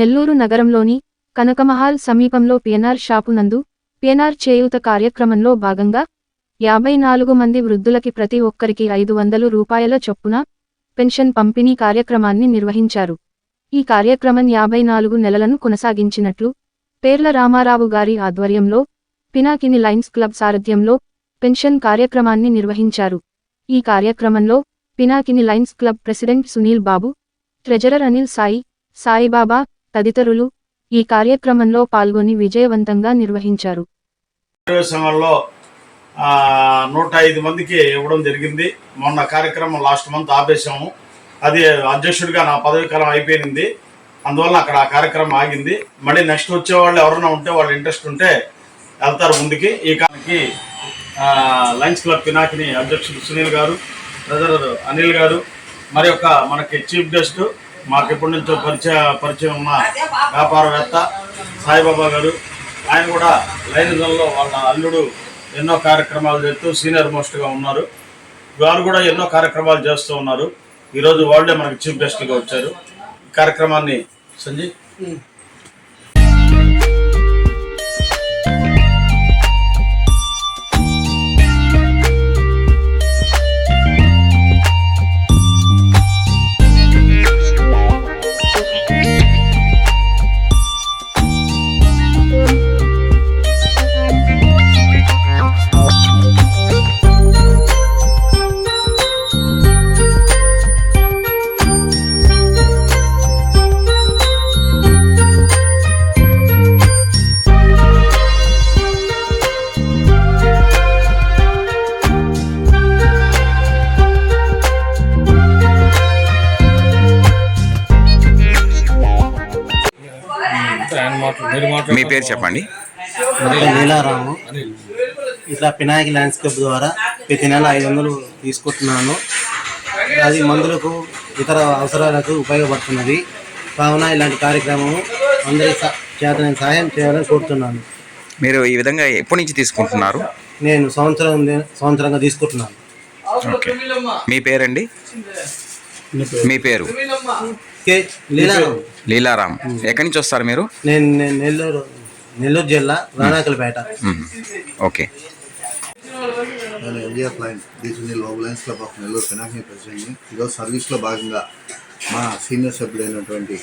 నెల్లూరు నగరంలోని కనకమహాల్ సమీపంలో PNR shop నందు పిఎన్ఆర్ చేయూత కార్యక్రమంలో భాగంగా యాభై నాలుగు మంది వృద్ధులకి ప్రతి ఒక్కరికి ఐదు వందలు రూపాయల చొప్పున పెన్షన్ పంపిణీ కార్యక్రమాన్ని నిర్వహించారు. ఈ కార్యక్రమం యాభై నాలుగు నెలలను కొనసాగించినట్లు పేర్ల రామారావు గారి ఆధ్వర్యంలో పినాకిని లైన్స్ క్లబ్ సారథ్యంలో పెన్షన్ కార్యక్రమాన్ని నిర్వహించారు. ఈ కార్యక్రమంలో Pinakini lions club president Sunil Babu treasurer Anil Sai Saibaba తదితరులు ఈ కార్యక్రమంలో పాల్గొని విజయవంతంగా నిర్వహించారు. సమావేశంలో నూట ఐదు మందికి ఇవ్వడం జరిగింది. మొన్న కార్యక్రమం లాస్ట్ మంత్ ఆపేశాము. అది అధ్యక్షుడిగా నా పదవీకాలం అయిపోయింది. అందువల్ల అక్కడ ఆ కార్యక్రమం ఆగింది. మళ్ళీ నెక్స్ట్ వచ్చే వాళ్ళు ఎవరైనా ఉంటే వాళ్ళు ఇంట్రెస్ట్ ఉంటే వెళ్తారు ముందుకి. ఈ కాలానికి లయన్స్ క్లబ్ పినాకిని అధ్యక్షుడు సునీల్ గారు ట్రెజరర్ అనిల్ గారు మరి యొక్క మనకి చీఫ్ గెస్ట్ మాకు ఎప్పటి నుంచో పరిచయ పరిచయం ఉన్న వ్యాపారవేత్త సాయిబాబా గారు. ఆయన కూడా లైనిజంలో వాళ్ళ అల్లుడు ఎన్నో కార్యక్రమాలు చేస్తూ సీనియర్ మోస్ట్గా ఉన్నారు. వారు కూడా ఎన్నో కార్యక్రమాలు చేస్తూ ఉన్నారు. ఈరోజు వాళ్ళే మనకి చీఫ్ గెస్ట్గా వచ్చారు. కార్యక్రమాన్ని సంజయ్ మీ పేరు చెప్పండి. లీలారాము. ఇట్లా పినాయక్ ల్యాండ్స్ క్లబ్ ద్వారా ప్రతి నెల ఐదు వందలు తీసుకుంటున్నాను. అది మందులకు ఇతర అవసరాలకు ఉపయోగపడుతున్నది. కావున ఇలాంటి కార్యక్రమం అందరి చేత నేను సహాయం చేయాలని కోరుతున్నాను. మీరు ఈ విధంగా ఎప్పటి నుంచి తీసుకుంటున్నారు? నేను సంవత్సరం సంవత్సరంగా తీసుకుంటున్నాను. ఓకే. మీ పేరండి? మీ పేరు? కే లీలారాము లీలారాం. ఎక్కడి నుంచి వస్తారు మీరు? నేను నెల్లూరు నెల్లూరు జిల్లా రాణాకల్పేట. ఓకే. నేను NGR line digital lobe lions club of Nellore Pinakini ప్రెసిడెంట్ని ఈరోజు సర్వీస్లో భాగంగా మా సీనియర్ సభ్యులైనటువంటి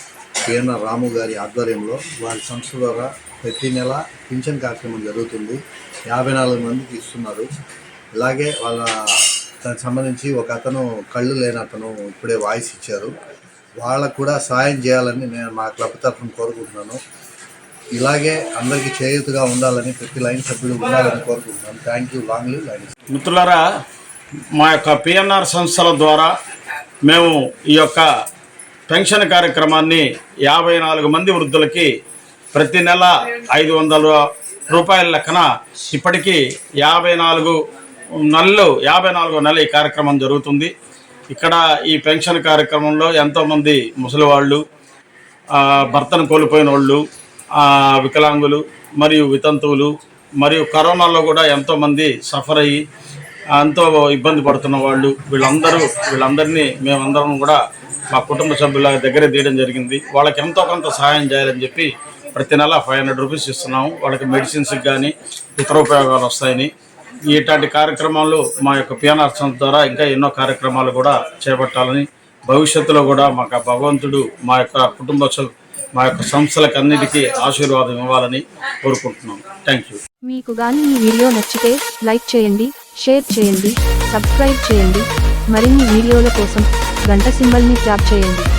పిఎన్ఆర్ రాము గారి ఆధ్వర్యంలో వారి సంస్థ ద్వారా ప్రతి నెల పింఛన్ కార్యక్రమం జరుగుతుంది. యాభై నాలుగు మందికి ఇస్తున్నారు. ఇలాగే వాళ్ళ దానికి సంబంధించి ఒక అతను కళ్ళు లేని అతను ఇప్పుడే వాయిస్ ఇచ్చారు. వాళ్ళకు కూడా సాయం చేయాలని నేను మా క్లబ్ తరఫున కోరుకుంటున్నాను. ఇలాగే అందరికీ చేయూతగా ఉండాలని ప్రతి లైన్ సభ్యులు ఉండాలని కోరుకుంటున్నాను. Thank you long live lion మిత్రులారా మా యొక్క పిఎన్ఆర్ సంస్థల ద్వారా మేము ఈ యొక్క పెన్షన్ కార్యక్రమాన్ని యాభై నాలుగు మంది వృద్ధులకి ప్రతి నెల ఐదు వందల రూపాయల లెక్కన ఇప్పటికీ యాభై నాలుగు నెలలో యాభై నాలుగో నెల ఈ కార్యక్రమం జరుగుతుంది. ఇక్కడ ఈ పెన్షన్ కార్యక్రమంలో ఎంతోమంది ముసలివాళ్ళు వాళ్ళు భర్తను కోల్పోయిన వాళ్ళు వికలాంగులు మరియు వితంతువులు మరియు కరోనాలో కూడా ఎంతోమంది సఫర్ అయ్యి ఎంతో ఇబ్బంది పడుతున్న వాళ్ళు వీళ్ళందరూ వీళ్ళందరినీ మేమందరం కూడా మా కుటుంబ సభ్యుల దగ్గర తీయడం జరిగింది. వాళ్ళకి ఎంతో కొంత సహాయం చేయాలని చెప్పి ప్రతి నెల ఫైవ్ హండ్రెడ్ రూపీస్ ఇస్తున్నాము. వాళ్ళకి మెడిసిన్స్కి కానీ ఇతర ఉపయోగాలు వస్తాయని. ఇట్లాంటి కార్యక్రమాలు మా యొక్క పిఎన్ఆర్ సంస్థ ద్వారా ఇంకా ఎన్నో కార్యక్రమాలు కూడా చేపట్టాలని భవిష్యత్తులో కూడా మాకు ఆ భగవంతుడు మా యొక్క కుటుంబ మా యొక్క సంస్థలకు అన్నిటికీ ఆశీర్వాదం ఇవ్వాలని కోరుకుంటున్నాం. థ్యాంక్ యూ మీకు కానీ ఈ వీడియో నచ్చితే లైక్ చేయండి షేర్ చేయండి సబ్స్క్రైబ్ చేయండి. మరిన్ని వీడియోల కోసం గంట సింబల్ని ట్యాప్ చేయండి.